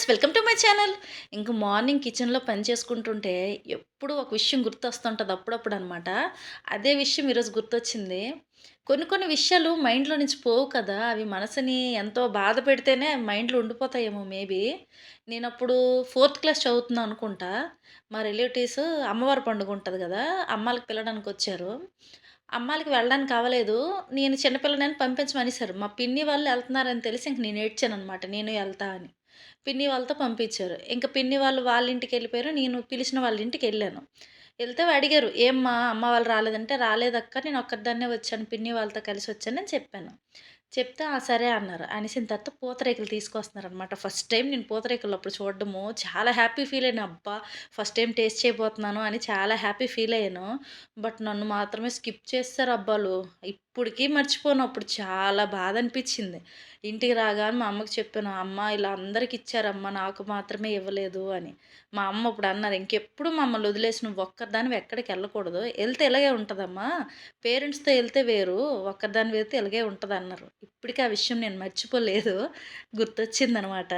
Friends welcome to my channel. ఇంక morning కిచెన్లో పని చేసుకుంటుంటే ఎప్పుడు ఒక విషయం గుర్తొస్తుంటుంది అప్పుడప్పుడు అనమాట అదే విషయం ఈరోజు గుర్తొచ్చింది. కొన్ని కొన్ని విషయాలు మైండ్లో నుంచి పోవు కదా అవి మనసుని ఎంతో బాధ పెడితేనే మైండ్లో ఉండిపోతాయేమో మేబీ. నేను అప్పుడు ఫోర్త్ క్లాస్ చదువుతున్నాను అనుకుంటా. మా రిలేటివ్స్ అమ్మవారి పండుగ ఉంటుంది కదా అమ్మాలకు పిల్లడానికి వచ్చారు. అమ్మాలకి వెళ్ళడానికి అవ్వలేదు నేను చిన్నపిల్లని పంపించమనేసారు మా పిన్ని వాళ్ళు వెళ్తున్నారని తెలిసి ఇంక నేను ఏడ్చాను అనమాట నేను వెళ్తా అని. పిన్ని వాళ్ళతో పంపించారు. ఇంక పిన్ని వాళ్ళు వాళ్ళ ఇంటికి వెళ్ళిపోయారు నేను పిలిచిన వాళ్ళ ఇంటికెళ్ళాను. వెళ్తే అడిగారు, "ఏమ్మా అమ్మ వాళ్ళు రాలేదంటే?" "రాలేదక్క నేను ఒక్కదాన్నే వచ్చాను. పిన్ని వాళ్ళతో కలిసి వచ్చానని చెప్పాను. చెప్తే ఆ! సరే అన్నారు. అనేసిన తర్వాత పూతరేకులు తీసుకొస్తున్నారనమాట. ఫస్ట్ టైం నేను పూతరేకులు అప్పుడు చూడడము చాలా హ్యాపీ ఫీల్ అయినా అబ్బా! ఫస్ట్ టైం టేస్ట్ చేయబోతున్నాను అని చాలా హ్యాపీ ఫీల్ అయ్యాను. బట్ నన్ను మాత్రమే స్కిప్ చేస్తారు అబ్బాలు. ఇప్పటికీ మర్చిపోను. అప్పుడు చాలా బాధ అనిపించింది. ఇంటికి రాగానే మా అమ్మకి చెప్పాను. "అమ్మ ఇలా అందరికి ఇచ్చారమ్మ నాకు మాత్రమే ఇవ్వలేదు" అని. మా అమ్మ ఇప్పుడు అన్నారు, "ఇంకెప్పుడు మమ్మల్ని వదిలేసి నువ్వు ఎక్కడికి వెళ్ళకూడదు. వెళ్తే ఇలాగే ఉంటుందమ్మా పేరెంట్స్‌తో వెళ్తే వేరు. ఒక్కరిదాని వెళ్తే ఇలాగే ఉంటుంది అన్నారు ఇప్పటికీ ఆ విషయం నేను మర్చిపోలేదు. గుర్తొచ్చిందనమాట.